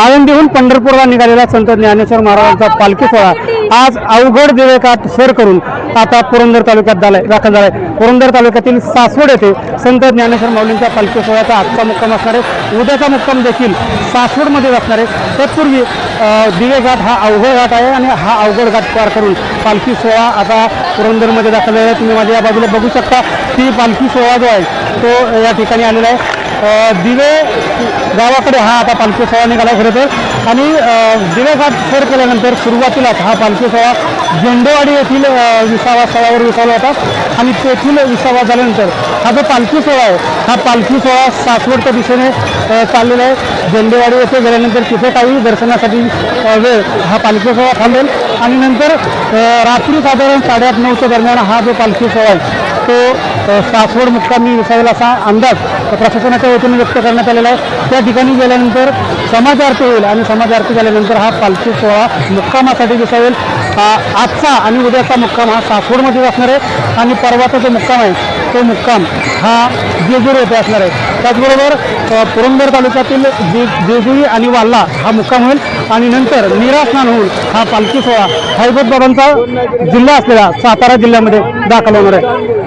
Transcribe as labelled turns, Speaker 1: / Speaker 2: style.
Speaker 1: आळंदीहून पंढरपूरला निघालेला संत ज्ञानेश्वर महाराजांचा पालखी सोहळा. आज अवघड दिवेकाठ सर करून आता पुरंदर तालुक्यात झालाय दाखल झालाय. पुरंदर तालुक्यातील सासवड येथे संत ज्ञानेश्वर माऊलींच्या पालखी सोहळ्याचा आजचा मुक्काम असणार आहे. उद्याचा मुक्काम देखील सासवडमध्ये असणार आहे. तत्पूर्वी दिवेघाट हा अवघड घाट आहे आणि हा अवघड घाट पार करून पालखी सोहळा आता पुरंदरमध्ये दाखल झालेला आहे. तुम्ही माझ्या या बाजूला बघू शकता की पालखी सोहळा जो आहे तो या ठिकाणी आलेला आहे. दिवे गावाकडे हा आता पालखी सोहळा निघाला खरं तर. आणि दिवेघाट सर केल्यानंतर सुरुवातीलाच हा पालखी सोहळा झेंडेवाडी येथील विसावा स्थळावर विसावला होता आणि तेथील विसावा झाल्यानंतर हा जो पालखी सोहळा आहे हा पालखी सोहळा सासवडच्या दिशेने चाललेला आहे. झेंडेवाडी येथे गेल्यानंतर तिथे काही दर्शनासाठी वेळ हा पालखी सोहळा थांबेल. आणि नंतर रात्री साधारण साडेआठ नऊच्या दरम्यान हा जो पालखी सोहळा आहे तो सासवड मुक्कामी विसावेल असा अंदाज प्रशासनाच्या वतीने व्यक्त करण्यात आलेला आहे. त्या ठिकाणी गेल्यानंतर समाज आरती होईल आणि समाज आरती झाल्यानंतर हा पालखी सोहळा मुक्कामासाठी दिसावेल. आजचा आणि उद्याचा मुक्काम हा सासवडमध्ये असणार आहे आणि परवाचा जो मुक्काम आहे तो मुक्काम हा जेजूर येथे असणार आहे. त्याचबरोबर पुरंदर तालुक्यातील जे जेजुरी आणि वाल्ला हा मुक्काम होईल आणि नंतर निरास्नान होऊन हा पालखी सोहळा हैबत बाबांचा जिल्हा असलेला सातारा जिल्ह्यामध्ये दाखल होणार आहे.